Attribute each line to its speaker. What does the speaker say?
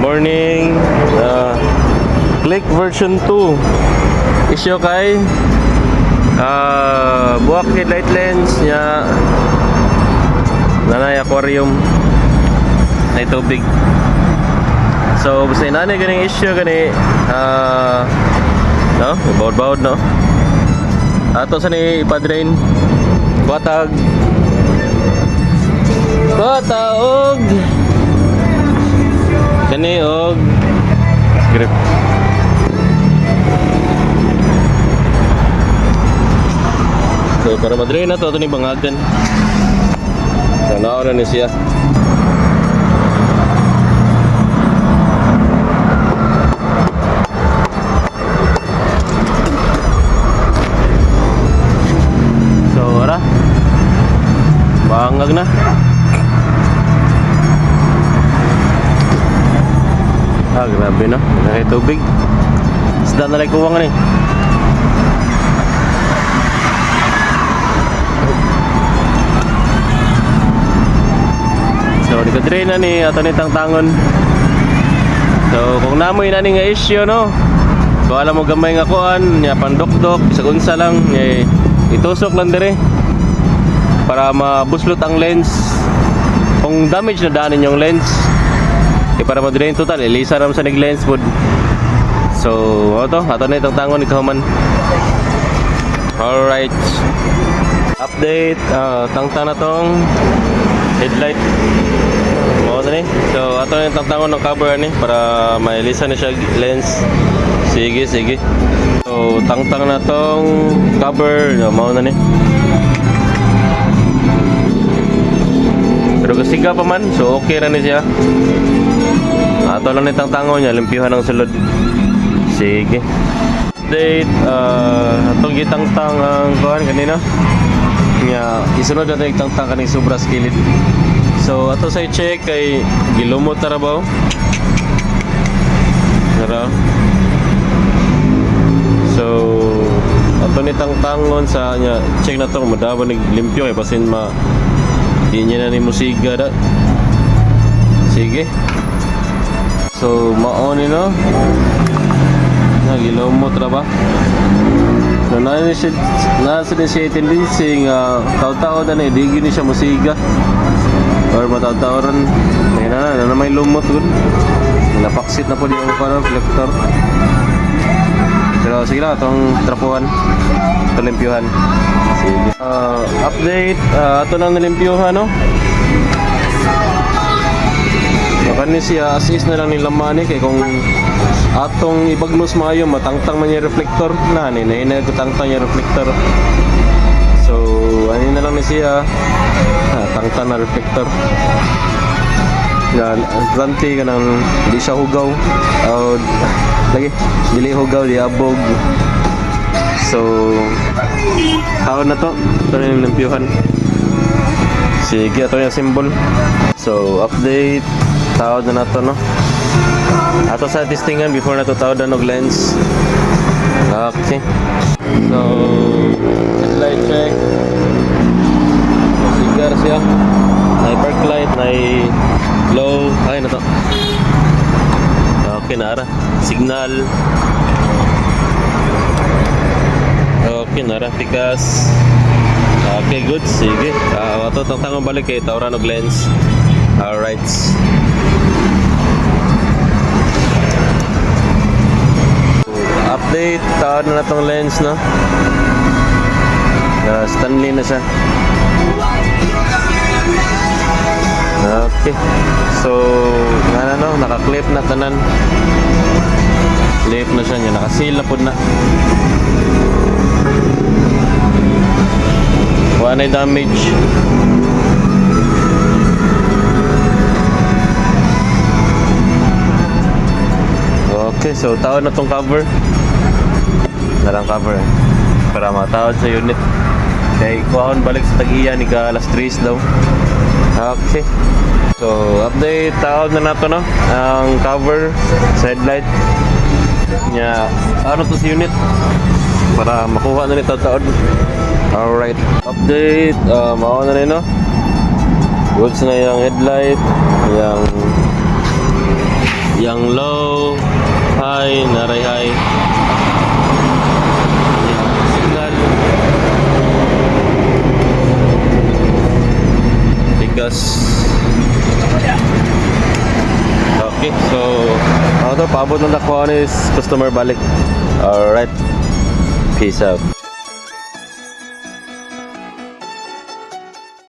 Speaker 1: Morning. Uh, click version 2. Issue kay uh, buwak headlight lens niya nanay aquarium na tubig. So, basta inani ganing issue gani uh, no, bawod-bawod no. Ato sa ni ipadrain Kuatag Kuataog Kani og Grip. So para madrain na to ito ni bangagan. Tanaw na ni siya. So ara. Bangag na Ah grabe na. Nakay tubig. Isda na lang kuwang ni So di ka drain na ni ato ni tangtangon So kung namoy na ni nga issue no? Kung alam mo gamay nga kuan nya pandokdok sa unsa lang nya itusok lang dire. Para mabuslot ang lens. Kung damage na daanin yung lens eh para ma-drain total ilisa ram sa nag-lens pod so ato ato na itong tangon ikaw man alright. Update uh, tangtang na tong headlight. Mo na ni. So ato na itong tangon ng cover ni para mailisa na siya lens sige sige. So tangtang na tong cover. Mo na ni. Pero kasiga pa man, so okay na ni siya. Ato lang nitang tango niya, limpyuhan ng sulod. Sige. Update, uh, atong gitangtang ang kuhan kanina. Nga, isunod na tayo tangtang kaning sobra skillet. So, ato sa check kay gilumot na rabaw. Nara. So, ato ni tangtangon sa nya check na to madawa naglimpyo kay basin ma di niya na ni musiga da. Sige. So, maoni no. Nagilomot ra ba? So, na ni siya na sa ni siya tendency nga tao-tao na ni di gini siya musiga. Or matatawaran. Ayun na na, na may lumot gud. Napaksit na po yung parang reflector. Pero sige lang, itong trapuhan. Ito limpyuhan. Sige. Uh, update. Uh, ito lang nalimpyuhan, no? Baka ni siya assist na lang nila mani kay kung atong ibagnos maayo matangtang man yung reflector. Na ni na ko tangtang yung reflector. So ano na lang ni siya. Ah, tangtang na reflector. Yan importante ka nang di siya hugaw. O lagi dili hugaw di abog. So taon na to. Ito na yung limpyuhan. Sige ito yung symbol. So update tawad na na to no? Ato sa testingan before na to tawad na nog lens. Okay. So headlight check. Sigar siya may park light may low ay na to okay na ara signal. Okay na ara pikas okay good. Sige. Uh, ato tong tangang balik kay tawran og lens alright update. Tawad na na tong lens no? Na Stanley na siya. Okay. So nga no? Naka-clip na tanan. Clip na siya niya. Naka-seal na po na. Wala na damage Okay, so tawad na tong cover. Narang cover. Para matawad sa unit. Kaya kuhon balik sa tag-iya ni ka alas 3 daw. Okay. So, update tawad na nato no. Ang cover sa headlight nya ano to sa unit para makuha na ni tawad. Alright. Update uh, mao na rin no. Goods na yung headlight, yung Yang low, high, naray high. Signal. Bigas. Okay, so ako to, paabot ng nakuha is customer balik. Alright. Peace out.